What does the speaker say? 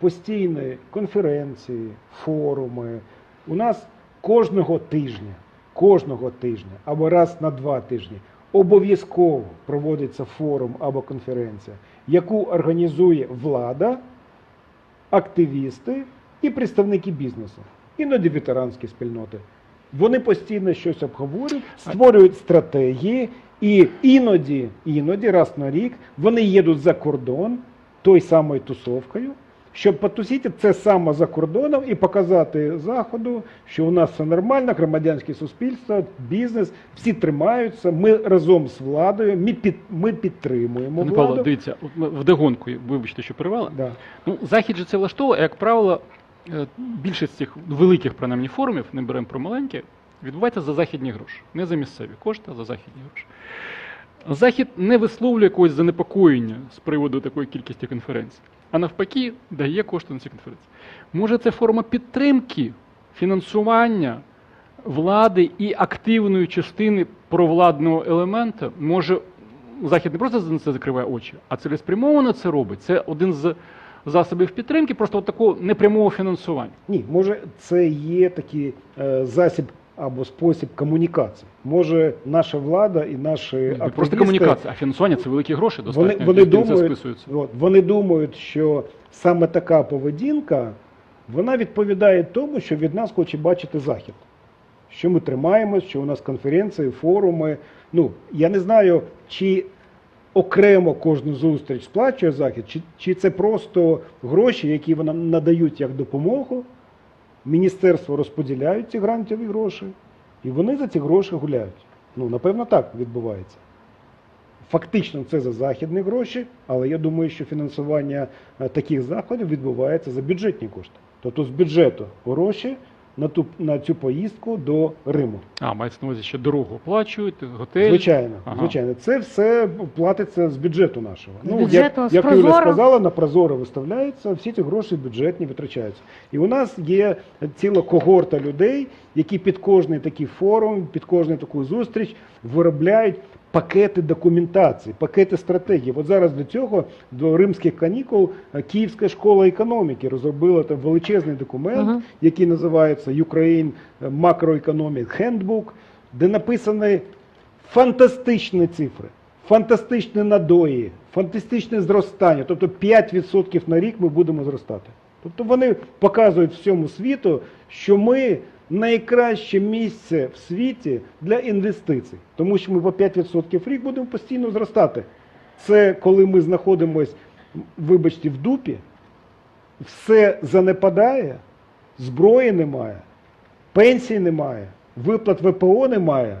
постійні конференції, форуми. У нас кожного тижня, кожного тижня або раз на два тижні обов'язково проводиться форум або конференція, яку організує влада, активісти і представники бізнесу, іноді ветеранські спільноти. Вони постійно щось обговорюють, створюють стратегії, і іноді, іноді раз на рік вони їдуть за кордон той самою тусовкою, щоб потусити це саме за кордоном і показати заходу, що у нас все нормально, громадянське суспільство, бізнес, всі тримаються. Ми разом з владою, ми під ми підтримуємо владу. Павло, дивіться, вдогонку, вибачте, що перервала. Да. Ну, Захід же це влаштовує, як правило, е, більшість цих великих, принаймні, форумів, не беремо про маленькі, відбувається за західні гроші. Не за місцеві кошти, а за західні гроші. Захід не висловлює якогось занепокоєння з приводу такої кількості конференцій, а навпаки, дає кошти на ці конференції. Може, це форма підтримки, фінансування влади і активної частини провладного елемента. Може, Захід не просто на це закриває очі, а цілеспрямовано це робить. Це один з засобів підтримки, просто от такого непрямого фінансування. Ні, може, це є такий е, засіб або спосіб комунікації. Може, наша влада і наші Не просто комунікація, а фінансування це великі гроші достатньо. Вони, вони, думають, списуються. от, вони думають, що саме така поведінка вона відповідає тому, що від нас хоче бачити Захід. Що ми тримаємось, що у нас конференції, форуми. Ну, я не знаю, чи окремо кожну зустріч сплачує Захід, чи, чи це просто гроші, які вони надають як допомогу. Міністерство розподіляють ці грантові гроші, і вони за ці гроші гуляють. Ну, напевно, так відбувається. Фактично це за західні гроші, але я думаю, що фінансування е, таких заходів відбувається за бюджетні кошти. Тобто з бюджету гроші на ту на цю поїздку до Риму. А, мається на увазі, що дорогу оплачують, готель. Звичайно, Ага. звичайно, це все платиться з бюджету нашого. З Ну, бюджету, як, з як Юля сказала, на прозоро виставляється, всі ці гроші бюджетні витрачаються. І у нас є ціла когорта людей, які під кожний такий форум, під кожну таку зустріч виробляють пакети документації, пакети стратегії. От зараз для цього до римських канікул е, Київська школа економіки розробила там величезний документ, Мгм. який називається Ukraine Macroeconomic Handbook, де написані фантастичні цифри, фантастичні надої, фантастичне зростання. Тобто 5% на рік ми будемо зростати. Тобто вони показують всьому світу, що ми найкраще місце в світі для інвестицій, тому що ми по 5% рік будемо постійно зростати. Це коли ми знаходимося, вибачте, в дупі, все занепадає, зброї немає, пенсій немає, виплат ВПО немає,